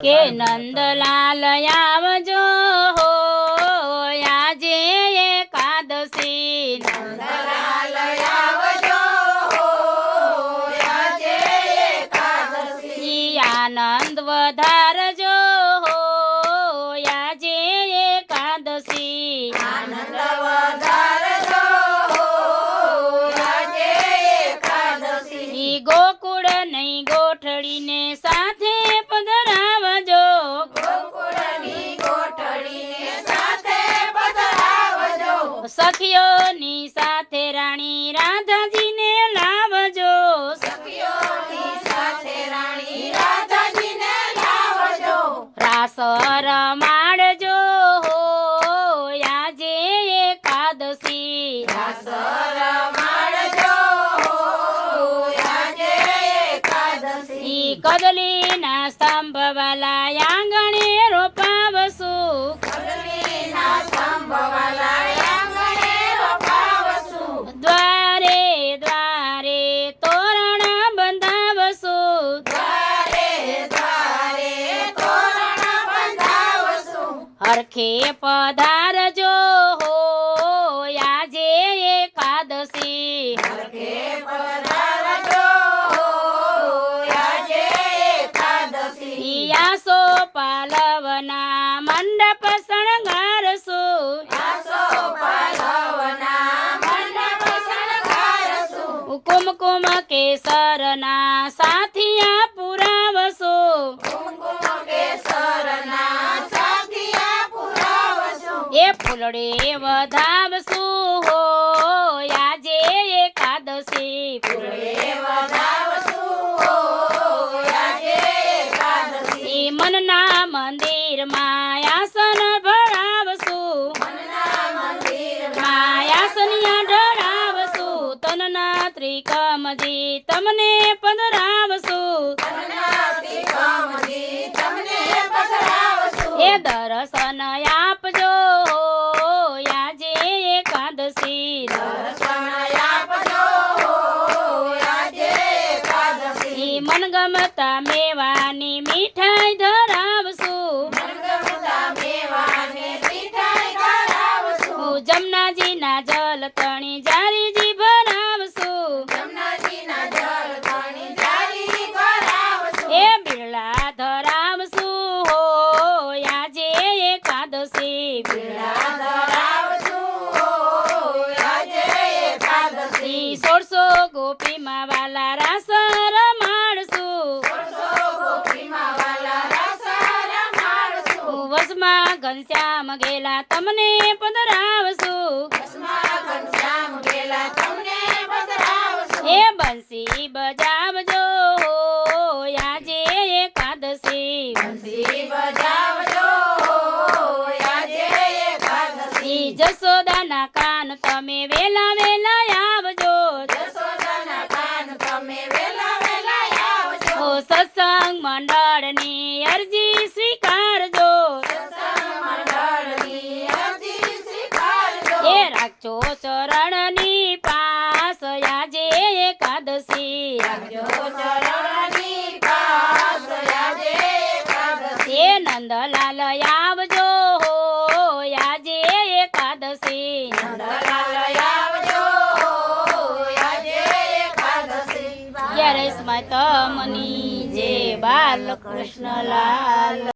કે નંદલાલ આવજો હો આજે એકાદશી નંદલાલ આવજો હો, આજે એકાદશી. આનંદ વધારજો હો આજે એકાદશી આનંદ વધારજો હો, આજે એકાદશી. ગોકુળ નહીં ગોઠડીને સાથે રાસ માણજો હો આજે એકાદશી રાસ માણજો હો, આજે એકાદશી. કદલી ના સ્તંભ વાલા આંગણે હરખે પધારજો હો આજે એકાદશી હરખે પધારજો હો, આજે એકાદશી. આસો પાલવના મંડપ શણગારશું આસો પાલવના મંડપ શણગારશું. કુમકુમ કેસરના સાથિયા પુરાવશું કુમકુમ કેસરના સાથિયા પુરાવશું. એ ફૂલડે વધાવશું. હો આજે એકાદશી. ફૂલે વધાવશું. હો, આજે એકાદશી. મનના મંદિર માયાસન ભરાવશું. માયાસનિયા ઢળાવશું તનના ત્રિકમજી તમને પધરાવશું. એ દર્શન આપજો આજે એકાદશી દર્શન આપજો હો, આજે એકાદશી. મેવાની મીઠાઈ ધરાવશું હું જમનાજીના જલ તણી જારીજી ભરાવશું. એ બિરલા ધરાવશું હો આજે એકાદશી પીળા ધરાવશું હો, આજે એકાદશી. સોળસો ગોપીમાં વાલા રાસ રમાડશું વર્ષો ગોપીમાં વાલા રસ હું ઘનશ્યામ ગેલા તમને પધરાવશું હે બંસી બજાવજો આજે એકાદશી બંસી બજાવજો આજે એકાદશી. ઈ જશોદાના કાન તમે વેલા વેલા આવજો જશોદાના કાન તમે વેલા વેલા આવજો. સત્સંગ મંડળની એકાદશી. એ નંદલાલ આવજો હો આજે એકાદશી નંદલાલ આવજો હો, આજે એકાદશી. યરેશ તમની જે બાલકૃષ્ણ લાલ